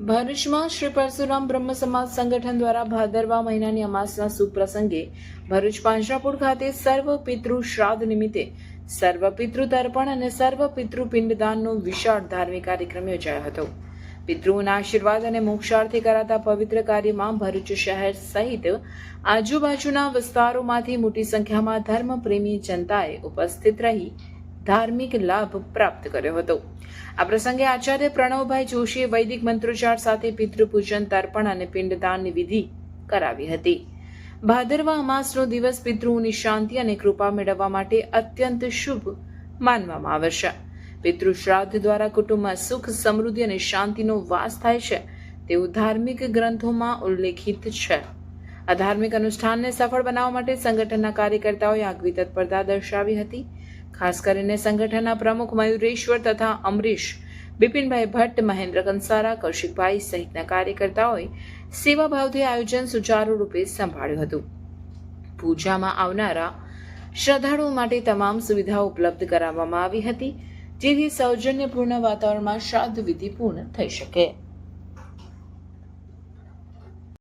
ભરૂચમાં શ્રી પરશુરામ બ્રહ્મ સમાજ સંગઠન દ્વારા ભાદરવા મહિનાની અમાસના સુપ્રસંગે ભરૂચ પાંજરાપુર ખાતે સર્વ પિતૃ શ્રાદ્ધ નિમિત્તે સર્વ પિતૃ તર્પણ અને સર્વ પિતૃ પિંડદાનનો વિશાળ ધાર્મિક કાર્યક્રમ યોજાયો હતો. પિતૃઓના આશીર્વાદ અને મોક્ષાર્થે કરાતા પવિત્ર કાર્યમાં ભરૂચ શહેર સહિત આજુબાજુના વિસ્તારોમાંથી મોટી સંખ્યામાં ધર્મપ્રેમી જનતાએ ઉપસ્થિત રહી ધાર્મિક લાભ પ્રાપ્ત કર્યો હતો. આ પ્રસંગે આચાર્ય પ્રણવભાઈ જોશીએ વૈદિક મંત્રોચ્ચાર સાથે પિતૃપૂજન, તર્પણ અને પિંડદાનની વિધિ કરાવી હતી. ભાદરવા અમાસનો દિવસ પિતૃઓની શાંતિ અને કૃપા મેળવવા માટે અત્યંત શુભ માનવામાં આવે છે પિતૃ શ્રાદ્ધ દ્વારા કુટુંબમાં સુખ, સમૃદ્ધિ અને શાંતિનો વાસ થાય છે તેવું ધાર્મિક ગ્રંથોમાં ઉલ્લેખિત છે. આ ધાર્મિક અનુષ્ઠાનને સફળ બનાવવા માટે સંગઠનના કાર્યકર્તાઓએ આગવી તત્પરતા દર્શાવી હતી. ખાસ કરીને સંગઠનના પ્રમુખ મયુરેશ્વર તથા અમરીશ, બિપિનભાઈ ભટ્ટ, મહેન્દ્ર કંસારા, કૌશિકભાઈ સહિતના કાર્યકર્તાઓએ સેવાભાવથી આયોજન સુચારુ રૂપે સંભાળ્યું હતું. પૂજામાં આવનારા શ્રદ્ધાળુઓ માટે તમામ સુવિધાઓ ઉપલબ્ધ કરાવવામાં આવી હતી, જેથી સૌજન્યપૂર્ણ વાતાવરણમાં શ્રાદ્ધ વિધિ પૂર્ણ થઈ શકે.